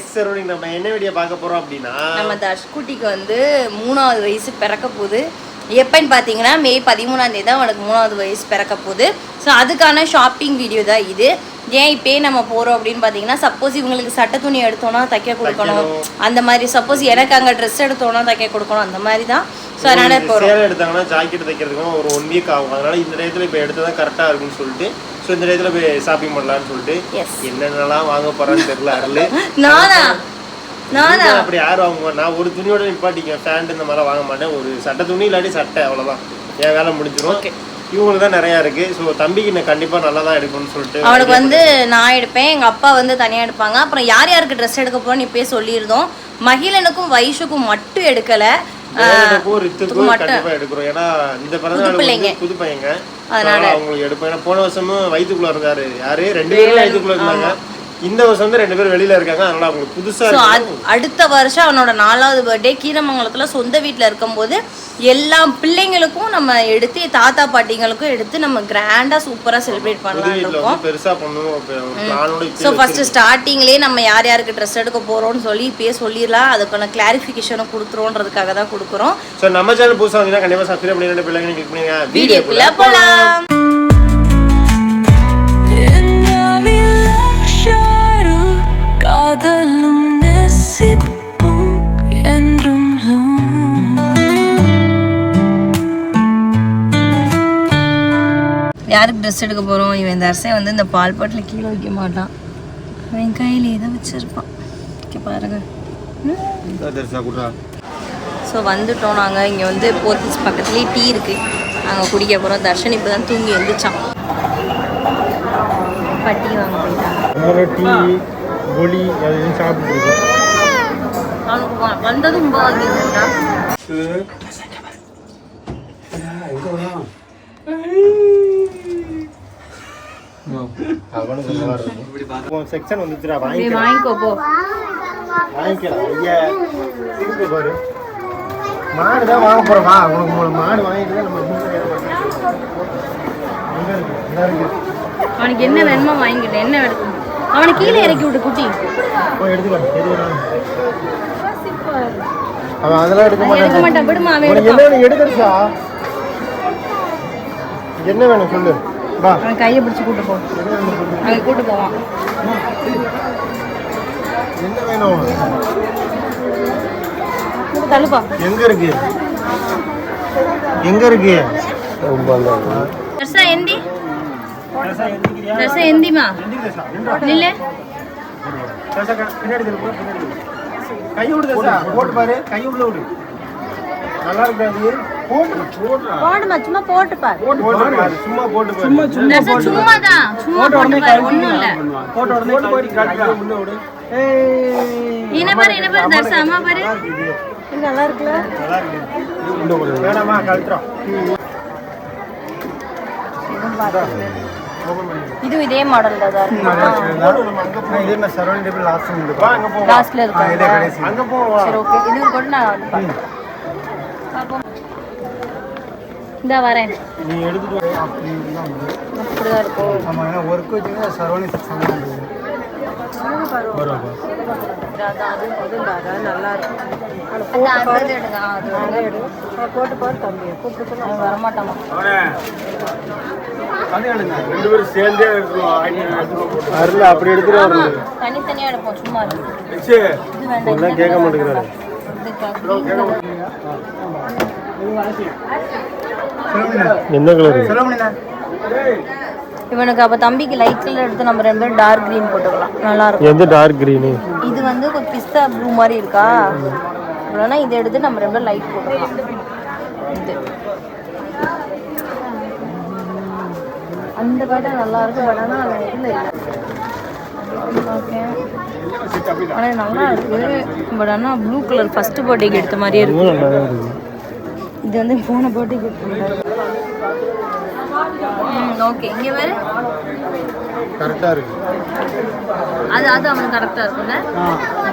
கப்பல் லெக்சர் நம்ம என்ன வீடியோ பார்க்க போறோம் அப்படின்னா நம்ம தர்ஷ்குட்டிக்கு வந்து மூணாவது வயசு பிறக்க போகுது. எப்பன்னு பார்த்தீங்கன்னா மே பதிமூணாம் தேதி தான் அவனுக்கு மூணாவது வயசு பிறக்க போகுது. ஸோ அதுக்கான ஷாப்பிங் வீடியோ தான் இது. ஏன் இப்பயே நம்ம போகிறோம் அப்படின்னு பார்த்தீங்கன்னா சப்போஸ் இவங்களுக்கு சட்டை துணி எடுத்தோம்னா தைக்க கொடுக்கணும். அந்த மாதிரி சப்போஸ் எனக்கு அங்கே ட்ரெஸ் எடுத்தோம்னா தைக்க கொடுக்கணும். அந்த மாதிரி தான். ஸோ அதனால போகிறோம் சேலை எடுத்தாங்கன்னா ஜாக்கெட் தைக்கிறதுக்கும் ஒரு ஒன் வீக் ஆகும். அதனால இந்த டயத்துல இப்போ எடுத்தா தான் கரெக்டா இருக்கும்னு சொல்லிட்டு ஸோ இந்த டயத்துல போய் ஷாப்பிங் பண்ணலாம்னு சொல்லிட்டு. என்னென்னலாம் வாங்க போறான்னு தெரியல அருள். நானா? நானா? அப்படி யாரும் வாங்குவா? நான் ஒரு துணியோட நிப்பாட்டிக்குவேன். ஃபேண்ட் இந்த மாதிரிலாம் வாங்க மாட்டேன். ஒரு சட்டை துணி இல்லாட்டி சட்டை அவ்வளவுதான். என் வேலை முடிஞ்சிடும். இவங்களுக்கு தான் நிறைய இருக்கு. ஸோ தம்பிக்கு நான் கண்டிப்பா நல்லா தான் எடுக்கணும்னு சொல்லிட்டு அவனுக்கு வந்து நான் எடுப்பேன். எங்கள் அப்பா வந்து தனியாக எடுப்பாங்க. அப்புறம் யார் யாருக்கு ட்ரெஸ் எடுக்க போறோம்னு இப்பயே சொல்லியிருந்தோம். மகிழனுக்கும் வைஷுக்கும் மட்டும் எடுக்கலை. வேலனுக்கும் ரித்துக்கும் கண்டிப்பா எடுக்கிறோம். ஏன்னா இந்த பிறந்த நாள் பிள்ளைங்க. வந்து புது பையங்க. அதனால. அவங்களுக்கு எடுப்போம். ஏன்னா போன வருஷமும் வயித்துக்குள்ள இருந்தாரு. யாரு ரெண்டு பேரும் வயித்துக்குள்ள இருந்தாங்க. இந்த வருஷம் வந்து ரெண்டு பேரும் வெளியில இருக்காங்க. அதனால அவங்களுக்கு புதுசா அடுத்த வருஷம் அவனோட நாலாவது பர்த்டே கீரமங்கலத்தில் சொந்த வீட்டில் இருக்கும்போது எல்லா பிள்ளைங்களுக்கும் நம்ம எடுத்து தாத்தா பாட்டிங்களுக்கும் எடுத்து நம்ம கிராண்டாக சூப்பராக செலிப்ரேட் வீட்டுல இருக்கோம். பெருசா பிளானோட ஸோ ஃபஸ்ட்டு ஸ்டார்டிங்லேயே நம்ம யார் யாருக்கு ட்ரெஸ் எடுக்க போகிறோம்னு சொல்லி இப்பயே சொல்லிடலாம். அதுக்கான கிளாரிஃபிகேஷனும் கொடுத்துருவோன்றதுக்காக தான் கொடுக்குறோம். ஸோ நம்ம சேனல் புதுசா வந்தீங்கன்னா கண்டிப்பா சப்ஸ்கிரைப் பண்ணி ரெண்டு பிள்ளைங்க கிளிக் பண்ணுங்க வீடியோக்குள்ளே போகலாம் யாருக்கு ட்ரெஸ் எடுக்க போகிறோம் இவன் இந்த அரசை வந்து இந்த பால் பாட்டில் கீழே வைக்க மாட்டான். அவன் கையிலே தான் வச்சுருப்பான். ஓகே பாருங்க. ஸோ வந்துட்டோம் நாங்கள் இங்கே வந்து போத்தீஸ் பக்கத்துலேயே டீ இருக்குது நாங்கள் குடிக்க போகிறோம் தர்ஷன் இப்போ தான் தூங்கி எழுந்திரிச்சான் அப்பா டீ வாங்க போயிட்டாங்க டீ அது எதுவும் சாப்பிட்டு வந்ததும் ரொம்ப அவனுக்கு நல்லா இருக்கும் செக்ஷன் வந்துச்சுடா அப்படியே வாங்கிக்கலாம் வாங்கிக்கோ போ. வாங்கிக்கலாம் ஐயா. இருக்கு பாரு. மாடு தான் வாங்க போறோம்? வா உனக்கு மூணு மாடு வாங்கிட்டு தான் நம்ம அவனுக்கு என்ன வேணுமோ வாங்கிக்கிட்டேன் என்ன எடுக்கணும் அவனை கீழே இறக்கி விட்டு குட்டி. அவன் அதெல்லாம் எடுக்க மாட்டான். விடுமா அவன் என்ன வேணும் எடுத்துருச்சா என்ன வேணும் சொல்லு. அவன் கையை பிடிச்சி கூட்டு போ. அவன் கூட்டு போவான். என்ன வேணும் தள்ளுப்பா. எங்க இருக்கு? எங்க இருக்கு? தர்சா எந்தி? தர்சா எந்திமா திருப்பு. கை விடு தசா, போட்டு பாரு கை உள்ள விடு. நல்லா இருக்காது. போடுமா சும்மா போட்டு பாரு. போட்டு பாரு சும்மா போட்டு பாரு. தர்சா சும்மா தான் சும்மா போட்டு பாரு ஒண்ணும் இல்ல. போட்டு உடனே போட்டு காட்டுறா உள்ள விடு. என்ன பாரு என்ன பாரு தர்சா அம்மா பாரு. நல்லா இருக்குல்ல? நல்லா இருக்கு. உள்ள விடு. வேணாமா கழுத்துறோம் இது இதே மாடல் தான் இருக்கு. இதே மாதிரி சரௌண்ட் டேபிள் லாஸ்ட் போ லாஸ்ட்ல இருக்கு அங்க போ வா. சரி ஓகே இது கூட நான் இந்தா வரேன். நீ எடுத்துட்டு வா அப்படி அப்படிதான் இருக்கும். ஆமா ஏன்னா ஒர்க் வச்சுன்னா சரௌண்டிங் செக்ஷன் வரும் அந்த அறுபது எடுங்க. ஆ, அது எடு. போட்டு பாரு தம்பி கூப்பிட்டு அவன் வரமாட்டாமா? ரெண்டு பேரும் சேர்ந்தே எடுத்துருவோம் அருள் அப்படி எடுத்துட்டு வரணும் தனித்தனியா எடுப்போம் சும்மா கேட்க மாட்டேங்கிறாரு. என்ன கலர் இவனுக்கு அப்ப தம்பிக்கு லைட் கலர் எடுத்து நம்ம ரெண்டு பேரும் டார்க் கிரீன் போட்டுக்கலாம். நல்லா இருக்கும் எந்த டார்க் கிரீனு இது வந்து ஒரு பிஸ்தா ப்ளூ மாதிரி இருக்கா? இல்லைன்னா இதை எடுத்து நம்ம ரெண்டு பேரும் லைட் போட்டுக்கலாம். இது. அந்த பேட்டர் நல்லா இருக்கு பட் ஆனால் இதில் இல்லை. ஆனால் நல்லா இருக்கு பட் ஆனால் ப்ளூ கலர் ஃபர்ஸ்ட் பர்த்டேக்கு எடுத்த மாதிரியே இருக்கு. இது வந்து போன எடுத்த ஓகே இங்கே வேறு? கரெக்டாக இருக்கு. அது அது அவனுக்கு கரெக்டாக இருக்கும்ல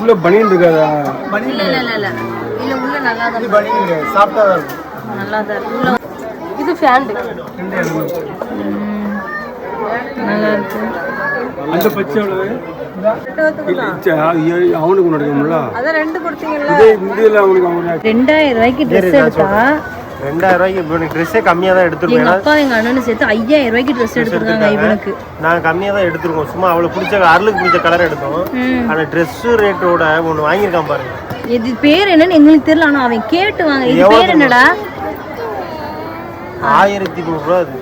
உள்ள பனியன் இருக்காதா? இல்லை இல்லை இல்லை இல்லை. இல்லை உள்ள நல்லா தான் இருக்கு. பனியன் கிடையாது சாப்பிட்டா தான் இருக்கும். நல்லா தான் இருக்கு. உள்ள இது ஃபேண்டு நல்லா இருக்கு அந்த பச்சை எவ்வளவு? இல்ல, ஐயோ, அவனுக்கு ஒன்று எடுக்கணும்ல அதான் ரெண்டு கொடுத்தீங்கல்ல. இதே இந்தியில அவனுக்கு அவனுக்கு. ரெண்டாயிரம் ரூபாய்க்கு ட்ரெஸ் எடுத்தா? ரெண்டாயிரம் ரூபாய்க்கு இப்போ எனக்கு ட்ரெஸ்ஸே கம்மியாக தான் எடுத்துருக்கோம். அப்பா எங்க அண்ணனும் சேர்த்து ஐயாயிரம் ரூபாய்க்கு ட்ரெஸ் எடுத்துருக்காங்க இவனுக்கு. நான் கம்மியாக தான் எடுத்துருக்கோம். சும்மா அவளுக்கு பிடிச்ச அருளுக்கு பிடிச்ச கலர் எடுத்தோம். ஆனால் ட்ரெஸ்ஸு ரேட்டோட ஒன்று வாங்கியிருக்கான் பாருங்க. இது பேர் என்னன்னு எங்களுக்கு தெரியல ஆனா அவன் கேட்டு வாங்க. இது பேர் என்னடா? ஆயிரத்தி நூறுரூவா அது.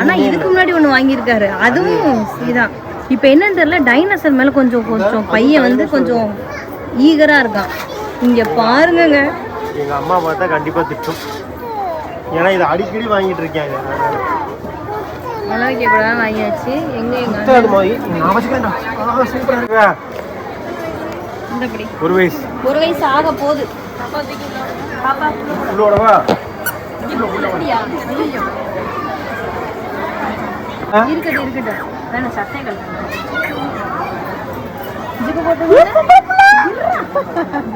ஆனால் இதுக்கு முன்னாடி ஒண்ணு வாங்கியிருக்காரு. அதுவும் இதான் இப்போ என்னன்னு தெரியல டைனோசர் மேல கொஞ்சம் கொஞ்சம் பையன் வந்து கொஞ்சம் ஈகரா இருக்கான். இங்க பாருங்கங்க. எங்கள் அம்மா பார்த்தா கண்டிப்பாக திட்டும். ஏன்னா இது அடிக்கடி வாங்கிட்டு இருக்காங்க. கூட வாங்கியாச்சு. எங்க எங்க சுத்தம் அது மாதிரி நான் வச்சுக்கிறேன்டா. ஆ சூப்பராக இருக்கா. இந்தபடி ஒரு வயசு. ஒரு வயசு ஆக போகுது. உள்ளோடவா இருக்கட்டும். வேணும் சட்டை ஜிப்பு போட்டு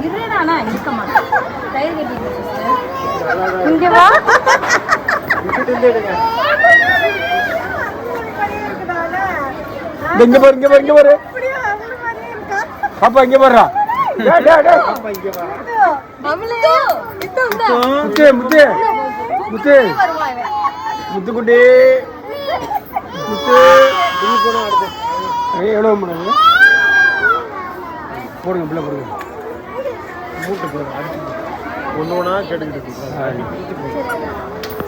இருடானா இருக்க மாட்டேன் கயிறு கட்டிட்டு. இங்க வா இங்க பாரு இங்க பாரு இங்க பாரு பாப்பா இங்க பாருடா டேய், டேய், டேய். முத்து முத்து முத்து முத்துக்குட்டி முத்து ஏய், எவ்வளவு போடுங்க பிள்ளை போடுங்க. மூட்டை போடுங்க அடிச்சு ஒன்று ஒன்றா கேட்டுக்கிட்டு இருக்கு.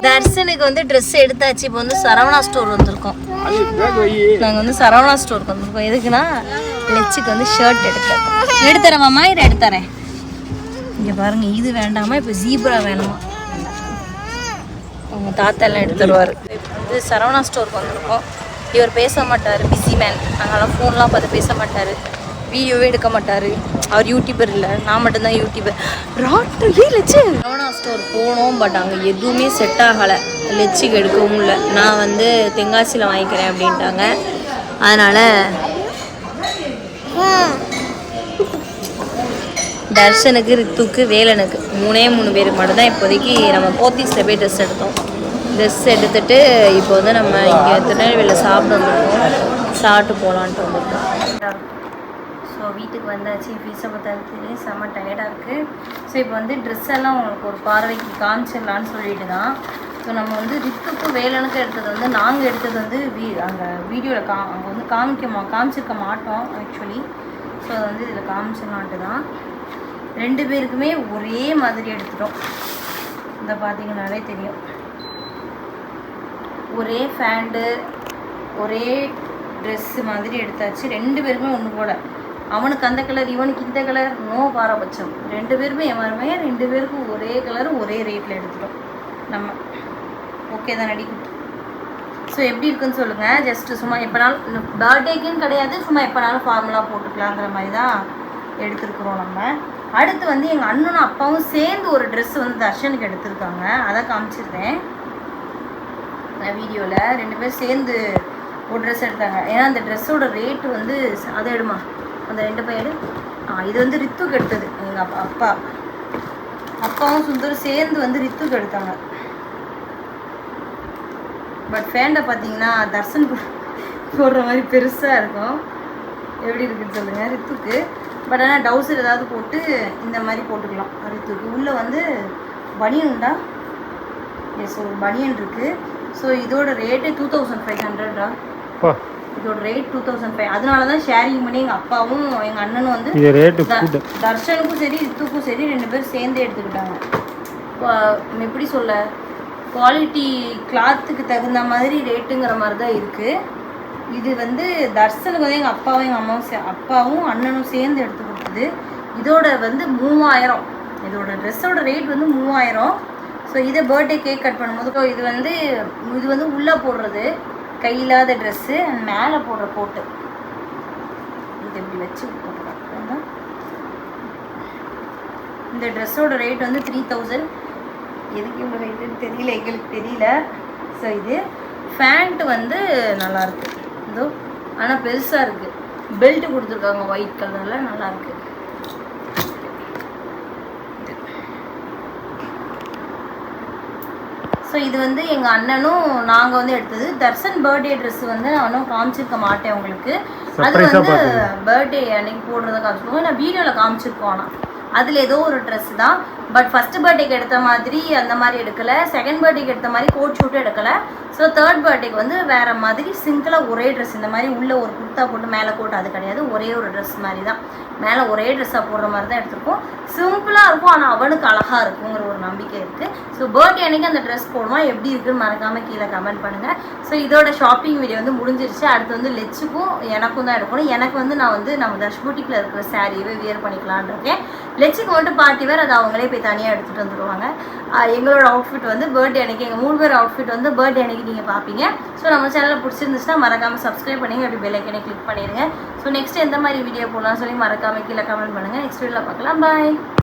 தர்சனுக்கு வந்து ட்ரெஸ் எடுத்தாச்சு. இப்போ வந்து சரவணா ஸ்டோர் வந்திருக்கோம். நாங்கள் வந்து சரவணா ஸ்டோருக்கு வந்திருக்கோம். எதுக்குன்னா லெச்சுக்கு வந்து ஷர்ட் எடுக்க எடுத்துறவாமா இதை எடுத்துறேன் இங்கே பாருங்க இது வேண்டாமா? இப்போ ஜீப்ரா வேணுமா? உங்கள் தாத்தா எல்லாம் எடுத்துருவார் வந்து சரவணா ஸ்டோருக்கு வந்திருக்கோம். இவர் பேச மாட்டார் பிஸி மேன் அதனால் ஃபோன்லாம் பார்த்து பேச மாட்டார். வீடியோவே எடுக்க மாட்டார். அவர் யூடியூபர் இல்லை. நான் மட்டும்தான் யூடியூபர் ராட்டு ஏ லெச்சு ஸ்டோர் போனோம் பட் அங்கே எதுவுமே செட் ஆகலை. லெச்சுக்கு எடுக்கவும் இல்லை. நான் வந்து தெங்காசியில் வாங்கிக்கிறேன் அப்படின்ட்டாங்க. அதனால் தர்ஷனுக்கு ரித்துக்கு வேலனுக்கு மூணே மூணு பேர் மட்டும்தான் இப்போதைக்கு நம்ம போத்தீஸில் போய் ட்ரெஸ் எடுத்தோம். ட்ரெஸ் எடுத்துட்டு இப்போ வந்து நம்ம இங்கே திருநெல்வேலியில் சாப்பிட வந்துருக்கோம் சாப்பிட்டு போகலான்ட்டு வந்துருக்கோம். ஸோ வீட்டுக்கு வந்தாச்சு. ஃபீஸை பற்றி செம்ம டயர்டாக இருக்குது ஸோ இப்போ வந்து ட்ரெஸ் எல்லாம் உங்களுக்கு ஒரு பார்வைக்கு காமிச்சிடலான்னு சொல்லிட்டு தான். ஸோ நம்ம வந்து ரித்துக்கு வேலனுக்கு எடுத்தது வந்து நாங்கள் எடுத்தது வந்து வீ அங்கே வீடியோவில் கா அங்கே வந்து காமிக்க மா காமிச்சிருக்க மாட்டோம் ஆக்சுவலி ஸோ அது வந்து இதில் காமிச்சிடலான்ட்டு தான். ரெண்டு பேருக்குமே ஒரே மாதிரி எடுத்துட்டோம். இதை பார்த்தீங்கன்னாலே தெரியும். ஒரே ஃபேண்டு ஒரே ட்ரெஸ்ஸு மாதிரி எடுத்தாச்சு. ரெண்டு பேருமே ஒன்று போல. அவனுக்கு அந்த கலர் இவனுக்கு இந்த கலர் நோ பாரபட்சம். ரெண்டு பேருமே எவருமே ரெண்டு பேருக்கும் ஒரே கலர் ஒரே ரேட்டில் எடுத்துட்டோம். நம்ம ஓகே தான் நடி ஸோ எப்படி இருக்குன்னு சொல்லுங்கள் ஜஸ்ட்டு சும்மா எப்போனாலும் பர்த்டேக்குன்னு கிடையாது. சும்மா எப்போனாலும் ஃபார்முலா போட்டுக்கலாங்கிற மாதிரி தான் எடுத்துருக்குறோம் நம்ம. அடுத்து வந்து எங்கள் அண்ணனும் அப்பாவும் சேர்ந்து ஒரு ட்ரெஸ் வந்து தர்ஷனுக்கு எடுத்திருக்காங்க. அதை காமிச்சிருந்தேன் வீடியோவில் ரெண்டு பேரும் சேர்ந்து ஒரு ட்ரெஸ் எடுத்தாங்க. ஏன்னா அந்த ட்ரெஸ்ஸோட ரேட்டு வந்து அதை எடுமா? அந்த ரெண்டு பையன் ஆ இது வந்து ரித்துக்கு எடுத்தது. எங்கள் அப்பா அப்பா. அப்பாவும் சுந்தரும் சேர்ந்து வந்து ரித்துக்கு எடுத்தாங்க. பட் ஃபேண்டை பார்த்தீங்கன்னா தர்சன் போடுற மாதிரி பெருசாக இருக்கும். எப்படி இருக்குன்னு சொல்லுங்கள் ரித்துக்கு. பட் ஆனால் டவுசர் ஏதாவது போட்டு இந்த மாதிரி போட்டுக்கலாம் ரித்துக்கு. உள்ளே வந்து பனியன் உண்டா எஸ் ஒரு பனியன் இருக்குது ஸோ இதோட ரேட்டு டூ தௌசண்ட் ஃபைவ் ஹண்ட்ரடா பா. இதோட ரேட் டூ தௌசண்ட் ஃபைவ் அதனால தான் ஷேரிங் பண்ணி எங்கள் அப்பாவும் எங்கள் அண்ணனும் வந்து இது ரேட்டு தர்ஷனுக்கும் சரி ரித்துக்கும் சரி ரெண்டு பேரும் சேர்ந்து எடுத்துக்கிட்டாங்க. எப்படி சொல்ல? குவாலிட்டி கிளாத்துக்கு தகுந்த மாதிரி ரேட்டுங்கிற மாதிரி தான் இருக்குது இது வந்து தர்ஷனுக்கு வந்து எங்கள் அப்பாவும் எங்கள் அம்மாவும் சே அப்பாவும் அண்ணனும் சேர்ந்து எடுத்து கொடுத்தது. இதோட வந்து மூவாயிரம். இதோட ட்ரெஸ்ஸோட ரேட் வந்து மூவாயிரம். ஸோ இதை பர்த்டே கேக் கட் பண்ணும்போது ஸோ இது வந்து இது வந்து உள்ளே போடுறது. கையில்லாத ட்ரெஸ்ஸு அண்ட் மேலே போடுற கோட்டு இது இப்படி வச்சு போட்டுக்கலாம் இந்த ட்ரெஸ்ஸோட ரேட் வந்து த்ரீ தௌசண்ட் எதுக்கு இவ்வளோ ரேட்டுன்னு தெரியல எங்களுக்கு தெரியல. ஸோ இது ஃபேண்ட் வந்து நல்லாயிருக்கு இதோ ஆனால் பெருசாக இருக்குது பெல்ட் கொடுத்துருக்காங்க ஒயிட் கலரில் நல்லாயிருக்கு ஸோ இது வந்து எங்கள் அண்ணனும் நாங்கள் வந்து எடுத்தது. தர்சன் பர்த்டே ட்ரெஸ் வந்து நான் இன்னும் காமிச்சிருக்க மாட்டேன் உங்களுக்கு. அது வந்து. பர்த்டே அன்னைக்கு போடுறத காமிச்சிருக்கோம். நான் வீடியோவில் காமிச்சிருக்கோம் ஆனால் அதில் ஏதோ ஒரு ட்ரெஸ் தான். பட் ஃபர்ஸ்ட் பர்த்டேக்கு எடுத்த மாதிரி அந்த மாதிரி எடுக்கலை. செகண்ட் பர்த்டேக்கு எடுத்த மாதிரி கோட் ஷூட்டும் எடுக்கலை. ஸோ தேர்ட் பர்த்டேக்கு வந்து வேறு மாதிரி சிங்கிளாக ஒரே ட்ரெஸ் இந்த மாதிரி உள்ளே ஒரு குர்த்தா போட்டு மேலே கோட் அது கிடையாது. ஒரே ஒரு ட்ரெஸ் மாதிரி தான். மேலே ஒரே ட்ரெஸ்ஸாக போடுற மாதிரி தான் எடுத்திருக்கோம். சிம்பிளாக இருக்கும். ஆனால் அவனுக்கு அழகாக இருக்குங்கிற ஒரு நம்பிக்கை இருக்குது ஸோ பர்த்டே அன்னைக்கு அந்த ட்ரெஸ் போடுவான் எப்படி இருக்குன்னு மறக்காமல் கீழே கமெண்ட் பண்ணுங்கள் ஸோ இதோட ஷாப்பிங் வீடியோ வந்து முடிஞ்சிருச்சு. அடுத்து வந்து லெச்சுக்கும் எனக்கும் தான் எடுக்கணும். எனக்கு வந்து நான் வந்து நம்ம தஷ்பூட்டிக்கில் இருக்கிற சாரீவே வியர் பண்ணிக்கலான்னு இருக்கேன். லெச்சுக்கு மட்டும் பார்ட்டி வேறு அதை அவங்களே போய் தனியாக எடுத்துகிட்டு வந்துடுவாங்க எங்களோட அவுட்ஃபிட் வந்து பர்த்டே அன்னைக்கு எங்கள் மூணு பேர் அவுட்ஃபிட் வந்து பர்த்டே அன்னைக்கு நீங்கள் பார்ப்பீங்க. ஸோ நம்ம சேனலில் பிடிச்சிருந்துச்சுன்னா மறக்காமல் சப்ஸ்கிரைப் பண்ணிங்க அப்படி பெல்லைக்கனே கிளிக் பண்ணிடுங்க. ஸோ நெக்ஸ்ட் எந்த மாதிரி வீடியோ போடலாம் சொல்லி மறக்காமல் கீழே கமெண்ட் பண்ணுங்கள் நெக்ஸ்ட் வீடியோவில் பார்க்கலாம். பாய்